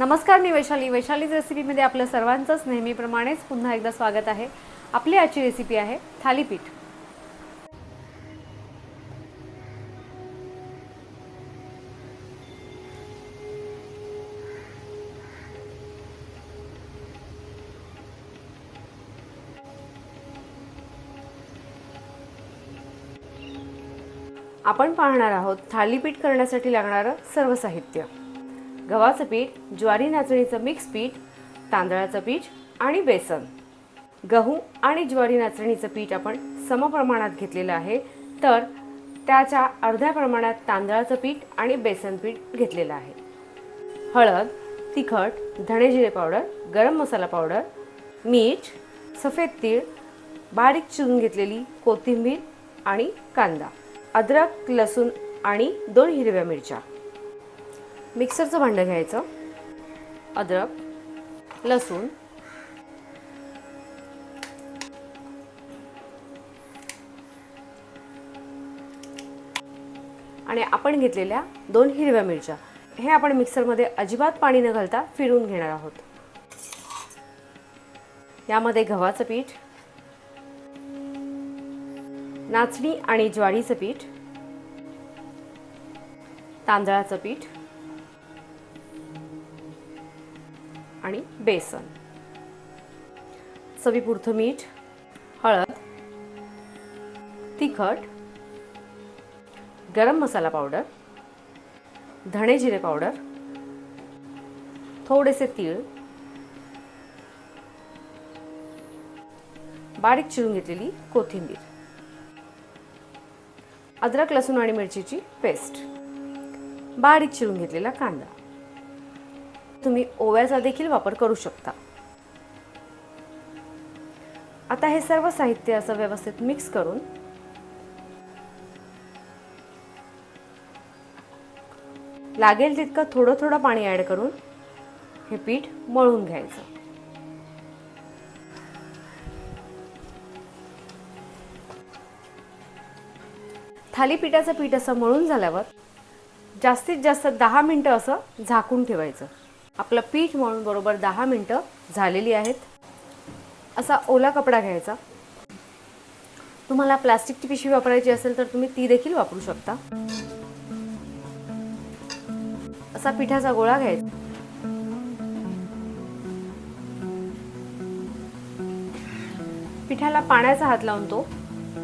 नमस्कार मी वैशाली. वैशालीज रेसिपीमध्ये आपलं सर्वांचंच नेहमीप्रमाणेच पुन्हा एकदा स्वागत आहे. आपली आजची रेसिपी आहे थालीपीठ. आपण पाहणार आहोत थालीपीठ करण्यासाठी लागणारं सर्व साहित्य. गव्हाचं पीठ ज्वारी नाचणीचं मिक्स पीठ तांदळाचं पीठ आणि बेसन. गहू आणि ज्वारी नाचणीचं पीठ आपण समप्रमाणात घेतलेलं आहे तर त्याच्या अर्ध्या प्रमाणात तांदळाचं पीठ आणि बेसन पीठ घेतलेलं आहे. हळद तिखट धणे जिरे पावडर गरम मसाला पावडर मीठ सफेद तीळ बारीक चिरून घेतलेली कोथिंबीर आणि कांदा अद्रक लसूण आणि दोन हिरव्या मिरच्या. मिक्सरचं भांडं घ्यायचं. अद्रक लसूण. आणि आपण घेतलेल्या दोन हिरव्या मिरच्या. हे आपण मिक्सरमध्ये अजिबात पाणी न घालता फिरून घेणार आहोत. यामध्ये गव्हाचं पीठ नाचणी आणि ज्वारीचं पीठ तांदळाचं पीठ आणि बेसन. चवीपुरतं मीठ हळद तिखट गरम मसाला पावडर धणे जिरे पावडर थोडेसे तीळ बारीक चिरून घेतलेली कोथिंबीर अद्रक लसूण आणि मिरचीची पेस्ट बारीक चिरून घेतलेला कांदा. तुम्ही ओव्याचा देखील वापर करू शकता. आता हे सर्व साहित्य असं व्यवस्थित मिक्स करून लागेल तितकं थोडं थोडं पाणी ॲड करून हे पीठ मळून घ्यायचं. थालीपीठाचं पीठ असं मळून झाल्यावर जास्तीत जास्त दहा मिनटं असं झाकून ठेवायचं. आपलं पीठ मळून बरोबर दहा मिनटं झालेली आहेत. असा ओला कपडा घ्यायचा. तुम्हाला प्लास्टिकची पिशवी वापरायची असेल तर तुम्ही ती देखील वापरू शकता. असा पिठाचा गोळा घ्यायचा. पिठाला पाण्याचा हात लावून तो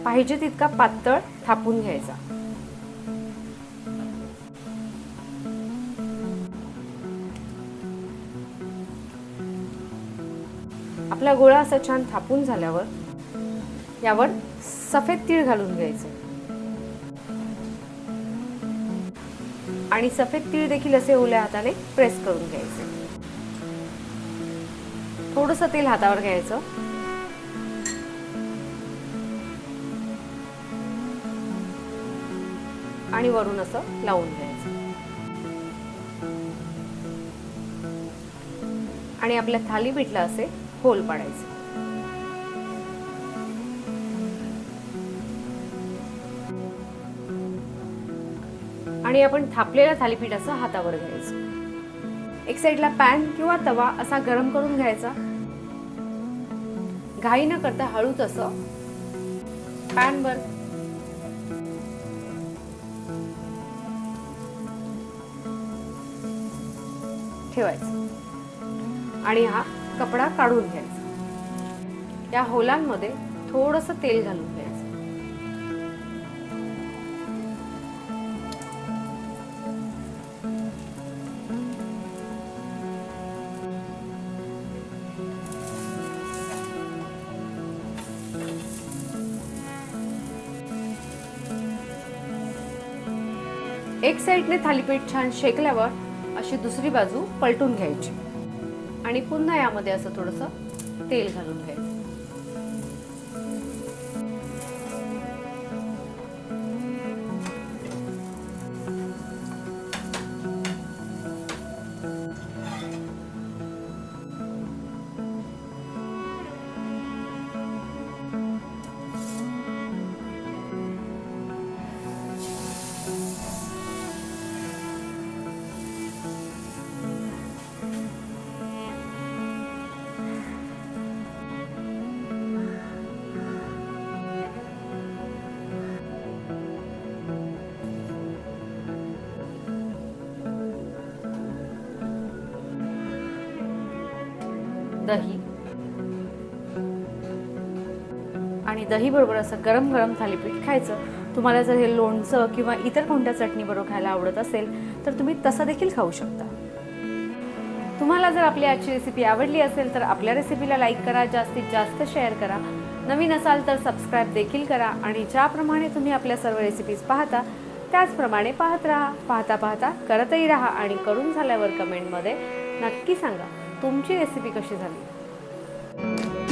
पाहिजे तितका पातळ थापून घ्यायचा. आपला गोळा असा छान थापून झाल्यावर यावर सफेद तीळ घालून घ्यायचे. आणि सफेद तीळ देखील असे ओल्या हाताने प्रेस करून घ्यायचे. थोडस तेल हातावर घ्यायचं. आणि वरून असं लावून घ्यायचं. आणि आपल्या थालीपीठला असे होल पाडायचे. आणि आपण थापलेलं थालीपीठ असं हातावर घ्यायचं. एक साईडला पॅन किंवा तवा असा गरम करून घ्यायचा. घाई न करता हळूच असं पॅनवर. ठेवायचं. आणि हा कपडा काढून घ्यायचा. या होलांमध्ये थोडस तेल घालून घ्यायचं. एक साईडने थालीपीठ छान शेकल्यावर अशी दुसरी बाजू पलटून घ्यायची. आणि पुन्हा यामध्ये असं थोडंसं तेल घालून घ्यायचं. दही. आणि दही बरोबर असं गरम गरम थालीपीठ खायचं. तुम्हाला जर हे लोणचं किंवा इतर कोणत्या चटणी बरोबर खायला आवडत असेल तर तुम्ही तसं देखील खाऊ शकता. तुम्हाला जर आपली आजची रेसिपी आवडली असेल तर आपल्या रेसिपीला लाईक करा जास्तीत जास्त शेअर करा. नवीन असाल तर सबस्क्राईब देखील करा आणि ज्याप्रमाणे तुम्ही आपल्या सर्व रेसिपीज पाहता त्याचप्रमाणे पाहत राहा. पाहता पाहता करतही राहा आणि करून झाल्यावर कमेंटमध्ये नक्की सांगा. तुमची रेसिपी कशी झाली?